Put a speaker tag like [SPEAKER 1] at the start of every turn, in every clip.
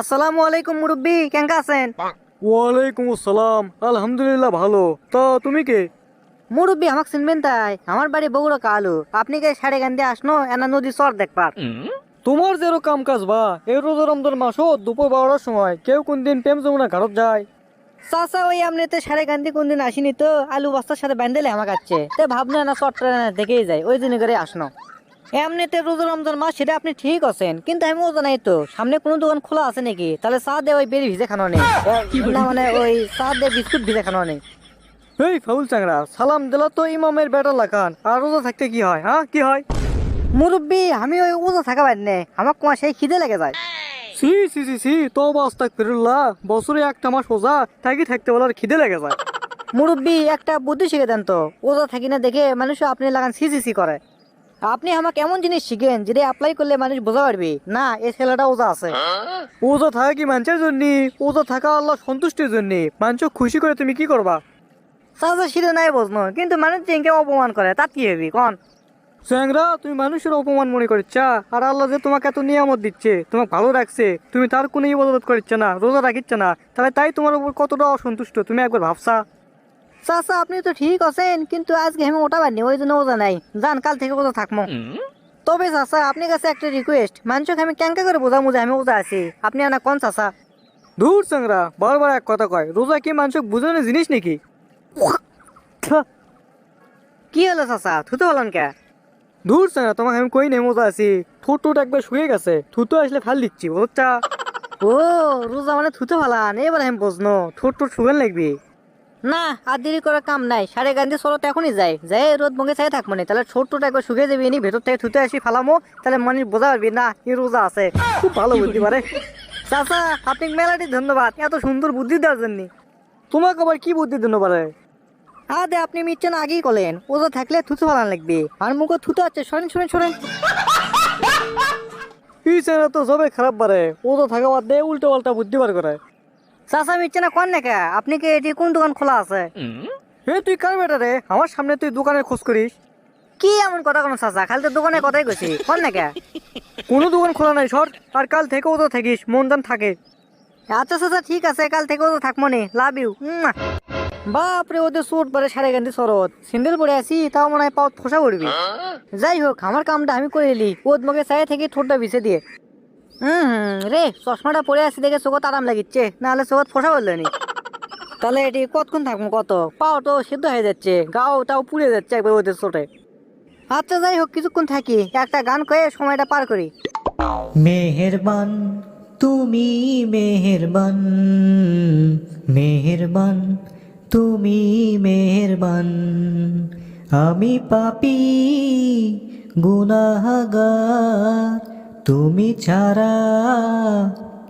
[SPEAKER 1] আসসালামু আলাইকুম মুরব্বি কেঙ্কা আছেন?
[SPEAKER 2] ওয়ালাইকুম আসসালাম আলহামদুলিল্লাহ ভালো। তা তুমি কে?
[SPEAKER 1] মুরব্বি আমাকে চিনবেন তাই। আমার বাড়ি বগুড়া কালু। আপনি কে সাড়ে গান দিয়ে আসনো এনা নদী চর দেখবার।
[SPEAKER 2] তোমার যেরো কাম কাজ বা এই রোজা রমজান মাসও দুপুর বারোটার সময় কেউ কোন দিন প্রেম যমুনা ঘাটত যায়।
[SPEAKER 1] চাচা ওই এমনিতে সাড়ে গান দিয়ে কোনদিন আসিনি তো আলু বস্তার সাথে বান্ধেলে আমার কাছে তে ভাবনা না চট্টরা দেখেই যায় ওই দিন করে আসনো। এমনিতে রোজা রমজান মাস সেটা আপনি ঠিক আছেন কিন্তু আমি ওজা নাই তো সামনে কোনো দোকান খোলা আছে নাকি? তাহলে চা দে ওই বেরি ভিজে খানো নেই না মানে ওই চা দে বিস্কুট ভিজে খানো নেই
[SPEAKER 2] এই ফাউল চাংরা সালাম দিলা তো ইমামের বেটা লাগান আর রোজা থাকতে কি হয় হ্যাঁ? কি হয়?
[SPEAKER 1] মুরব্বি আমি ওই ওজা থাকা পারি না। আমার কোয়া সেই খিদে লেগে যায়।
[SPEAKER 2] সি সি সি সি তো বাস্তাক ফিরুল্লাহ বছরে একটা মাস রোজা থাকি থাকতে বলার খিদে লেগে যায়।
[SPEAKER 1] মুরব্বি একটা বুদ্ধি শিখে দেন তো। ওজা থাকি না দেখে মানুষ আপনি লাগান সি সি সি করে। আপনি আমাকে এমন জিনিস শিখেন যেটা অ্যাপ্লাই করলে মানুষ বোঝা পারবি। না এই ছেলেটা ওজা আছে।
[SPEAKER 2] ওজা থাকা কি মানুষের জন্য? ওজা থাকা আল্লাহ সন্তুষ্টির জন্য। মানুষ খুশি করে তুমি কি করবা?
[SPEAKER 1] চাচা নাই বোঝনো কিন্তু মানুষ যেকে অপমান করে তাত কি হবি? কন?
[SPEAKER 2] চ্যাংরা তুমি মানুষের অপমান মনে করছা আর আল্লাহ যে তোমাকে এত নিয়ামত দিচ্ছে তোমাকে ভালো রাখছে তুমি তার কোনো ইবাদত করছে না রোজা রাখিচ্ছে না তাহলে তাই তোমার উপর কতটা অসন্তুষ্ট তুমি একবার ভাবছা?
[SPEAKER 1] চাচা আপনি তো ঠিক আছেন কিন্তু আজকে আমি ওটা পারিনি ওই জন্য ওজা নাই। যান কাল থেকে ওজা থাকব তবে চাচা আপনার কাছে একটা রিকোয়েস্ট মানুষকে আমি ক্যাঙ্কা করে বোঝামু যে আমি ওজা আছি? আপনি আনা কোন চাচা?
[SPEAKER 2] দূর চ্যাংরা বারবার এক কথা কয়। রোজা কি মানুষ বুঝানোর জিনিস নাকি?
[SPEAKER 1] কি হলো চাচা থুতে বলেন কে?
[SPEAKER 2] দূর চ্যাংরা তোমাকে আমি কই নেই মজা আছি। ঠোঁট টোট একবার শুয়ে গেছে। থুতো আসলে ফাল দিচ্ছি
[SPEAKER 1] ও রোজা মানে থুতে ফালান এবার আমি বুঝনো।
[SPEAKER 2] ঠোঁট টোট শুকান লাগবি।
[SPEAKER 1] না, আর দেরি করার কাম নাই। সাড়ে গান্ধী সরত এখনই যায়। যাই রোদ মগে চাই থাকব না তাহলে ছোট ছোট একবার শুকিয়ে যাবি নি ভেতর থেকে থুতে আসি ফালামো। তাহলে মানুষ বোঝা পারবি না, কি রোজা আছে।
[SPEAKER 2] খুব ভালো বুদ্ধি পারে।
[SPEAKER 1] চাচা, আপনি মেলাটি ধন্যবাদ। এত সুন্দর বুদ্ধি দেওয়ার জন্য।
[SPEAKER 2] তোমাকে আবার কি বুদ্ধি পারে
[SPEAKER 1] আদে আপনি মিচ্ছেন আগেই কলেন ওজা থাকলে থুতু ফালান লাগবে। আর মুখে থুতে আছে, সরেন সরেন সরেন।
[SPEAKER 2] চ্যাংরা তো সবে খারাপ পারে। ও তো থাকা বাদ দিয়ে উল্টো পাল্টা বুদ্ধি বার করে।
[SPEAKER 1] চাচা মিচ্ছে না কোন নাকি? আপনি কি এটি কোন দোকান খোলা আছে?
[SPEAKER 2] হে তুই কার বেটা রে? আমার সামনে তুই দোকানের খোঁজ করিস।
[SPEAKER 1] কি এমন কথা কোনো চাচা? খালি তো দোকানে কথাই কইছি। কোন নাকি?
[SPEAKER 2] কোনো দোকান খোলা নাই সর। আর কাল থেকেও তো থাকিস মন দান থাকে।
[SPEAKER 1] আচ্ছা চাচা ঠিক আছে কাল থেকে তো থাকব নি। Love you. বাপরে ওদের সুট পরে সাড়ে গান্ধী শরৎ। সিন্ডেল পরে আছি তাও মনে হয় পাও ফসা করবি যাই হোক আমার কামটা আমি করে এলি। ওদ মগে চাই থেকে ঠোঁটটা ভিসে দিয়ে। হুম, রে, চশমাটা পরে আছি দেখে চোখত আরাম লাগিচ্ছে, নাহলে চোখত ফসা করল নি। তাহলে এটি কতক্ষণ থাকব কত? পাও তো সিদ্ধ হয়ে যাচ্ছে, গাও তাও পুড়ে যাচ্ছে একবার ওদের চোটে। আচ্ছা যাই হোক, কিছুক্ষণ থাকি, একটা গান কয়ে সময়টা পার করি।
[SPEAKER 3] মেহেরবান, তুমি মেহেরবান মেহেরবান, তুমি মেহেরবান। আমি পাপি, গুনাহগার তুমি ছাড়া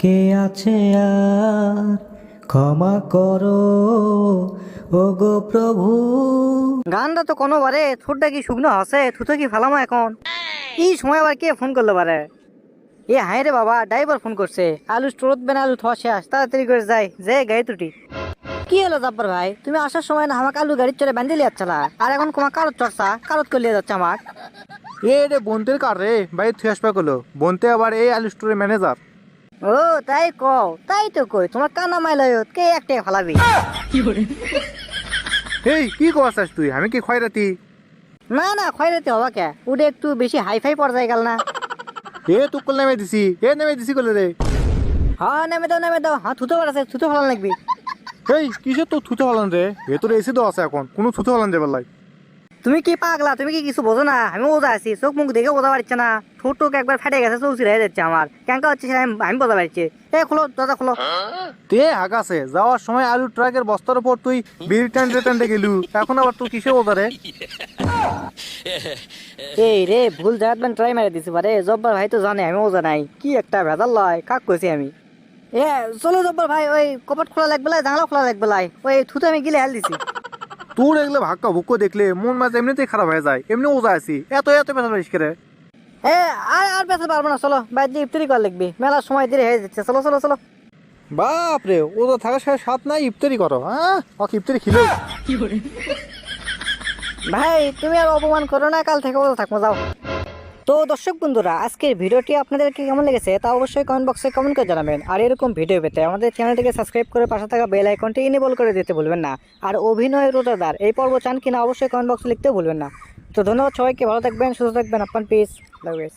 [SPEAKER 3] কে আছে আর? ক্ষমা করো ও গো প্রভু।
[SPEAKER 1] গানটা তো কোনো বারে ঠোঁটটা কি শুকনো আছে থুতো কি ফেলামো এখন? এই সময় আবার কে ফোন করল বারে? এ হাই রে বাবা, ড্রাইভার ফোন করছে। আলু স্টোরত বেন আলু থোয়া শেষ, তাড়াতাড়ি করে যাই, যে গাড়ি ত্রুটি। কি হলো জাব্বার ভাই, তুমি আসার সময় না আমাকে আলু গাড়ির চড়ে বান্ধে লিয়াচ্ছলা আর এখন তোমার কারত চড়ছা কারত করে লিয়ে যাচ্ছে আমার?
[SPEAKER 4] এ রে বন্তের কার রে? বাইরে থুয়ে আসবে করল বন্তে আবার এই আলু স্টোরের ম্যানেজার
[SPEAKER 1] ও তাই কও তাই তো কই। তোমার কানা মাইল কে একটা ফালাবি?
[SPEAKER 4] এই কি করছিস তুই? আমি কি খয়রাতি?
[SPEAKER 1] না না খয়রাতে হবা কে? ওটা একটু বেশি হাই ফাই পর্যায়ে গেল না।
[SPEAKER 4] এ তুই কল নেমে দিছি। এ নেমে দিছি কলে রে।
[SPEAKER 1] হ্যাঁ নেমে দাও নেমে দাও। হ্যাঁ থুতো পারাছে থুতো ফেলান লাগবি।
[SPEAKER 4] এই কিসের তো থুতে হলান রে? ভেতরে এসি তো আছে এখন। কোনো থুতে হলান যাবার লাই।
[SPEAKER 1] তুমি কি পাগলা? তুমি কি কিছু বোঝো না? আমি বোঝা আছি। চোখ মুখ দেখে বোঝা পারছে না। ঠোঁট টোক একবার ফেটে গেছে চৌচি হয়ে যাচ্ছে আমার। ক্যাঙ্কা হচ্ছে আমি- বোঝা পারছি। এ খোলো দরজা খোলো।
[SPEAKER 4] তে হাগাছে যাওয়ার সময় আলু ট্রাকের বস্তার উপর তুই বিড়ি গেলু। এখন আবার তুই কিসে বোঝা রে?
[SPEAKER 1] এই রে ভুল জায়গাত ট্রাই মেরে দিছি পারে। জব্বার ভাই তো জানে আমি বোঝা নাই। কি একটা ভেজাল লয় কাক কইছি আমি? এ চলো জব্বার ভাই ওই কপাট খোলা লাগবে লাই জানলা খোলা লাগবে লাই। ওই থুতো আমি গিলে হেল দিছি।
[SPEAKER 4] তোর এগুলো ভাক্কা ভুক্ক দেখলে মন মাছ এমনিতেই খারাপ হয়ে যায় এমনি ওজা আছি। এত এত ব্যথা পারিস করে?
[SPEAKER 1] এ আর আর ব্যথা পারব না চলো। বাইর দিয়ে ইফতারি করা লাগবে। মেলার সময় দেরি হয়ে যাচ্ছে। চলো চলো চলো।
[SPEAKER 4] বাপ রে ওজা থাকার সাথে সাত নাই ইফতারি করো হ্যাঁ? ওকে ইফতারি খিলো।
[SPEAKER 1] ভাই তুমি আর অপমান করো না কাল থেকে ওজা থাকব যাও। তো দর্শক বন্ধুরা, আজকের ভিডিওটি আপনাদেরকে কেমন লেগেছে তা অবশ্যই কমেন্ট বক্সে কমেন্ট করে জানাবেন। আর এরকম ভিডিও পেতে আমাদের চ্যানেলটিকে সাবস্ক্রাইব করে পাশে থাকা বেল আইকনটি ইনেবল করে দিতে ভুলবেন না। আর অভিনয় রোজাদার, এই পর্ব চান কিনা অবশ্যই কমেন্ট বক্সে লিখতেও ভুলবেন না। তো ধন্যবাদ সবাইকে, ভালো থাকবেন, সুস্থ থাকবেন আপনার পিস